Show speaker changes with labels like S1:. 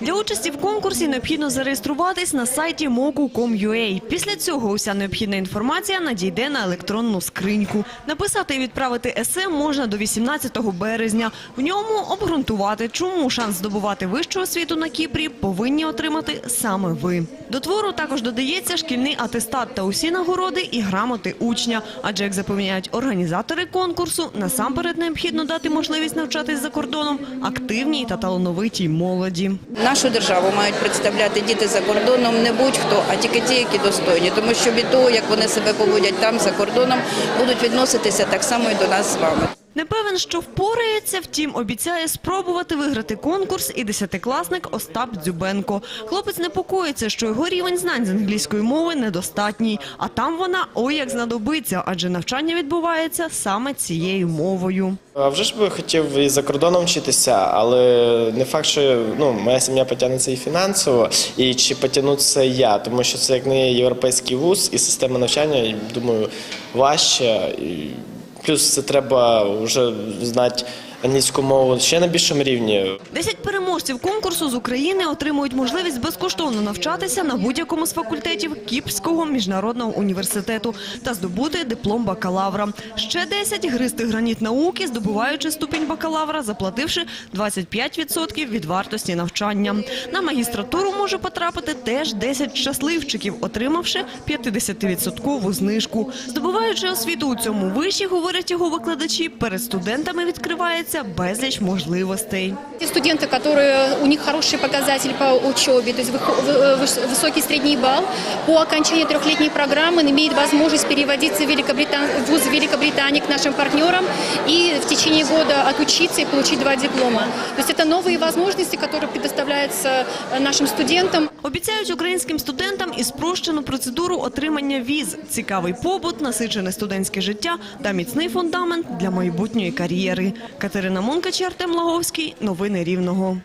S1: Для участі в конкурсі необхідно зареєструватись на сайті moku.com.ua. Після цього уся необхідна інформація надійде на електронну скриньку. Написати і відправити есе можна до 18 березня. В ньому обґрунтувати, чому шанс здобувати вищу освіту на Кіпрі повинні отримати саме ви. До твору також додається шкільний атестат та усі нагороди і грамоти учня. Адже, як запевняють організатори конкурсу, насамперед необхідно дати можливість навчатись за кордоном активній та талановитій молоді.
S2: Нашу державу мають представляти діти за кордоном не будь-хто, а тільки ті, які достойні. Тому що від того, як вони себе поводять там за кордоном, будуть відноситися так само і до нас з вами.
S1: Не певен, що впорається, втім, обіцяє спробувати виграти конкурс і десятикласник Остап Дзюбенко. Хлопець непокоїться, що його рівень знань з англійської мови недостатній, а там вона ой як знадобиться, адже навчання відбувається саме цією мовою.
S3: А вже ж би хотів і за кордоном вчитися, але не факт, що ну, моя сім'я потягнеться і фінансово, і чи потягну це я, тому що це як не європейський вуз і система навчання, думаю, важче. Плюс це треба вже знати англійську мову ще на більшому рівні.
S1: Десять переможців конкурсу з України отримують можливість безкоштовно навчатися на будь-якому з факультетів Кіпрського міжнародного університету та здобути диплом бакалавра. Ще 10 – гристи граніт науки, здобуваючи ступінь бакалавра, заплативши 25% від вартості навчання. На магістратуру може потрапити теж 10 щасливчиків, отримавши 50% знижку. Здобуваючи освіту у цьому виші, говорять його викладачі, перед студентами відкривається безліч можливостей.
S4: Те студенты, которые у них хороший показатель по учебе, то есть вых- вы- выс- высокий средний балл, по окончании трехлетней программы имеют возможность переводиться в, Великобритан... в вуз Великобритании к нашим партнерам и в течение года отучиться и получить два диплома. То есть это новые возможности, которые предоставляются э, нашим студентам.
S1: Обіцяють українським студентам і спрощену процедуру отримання віз, цікавий побут, насичене студентське життя та міцний фундамент для майбутньої кар'єри. Катерина Монкач, Артем Лаговський. Новини Рівного.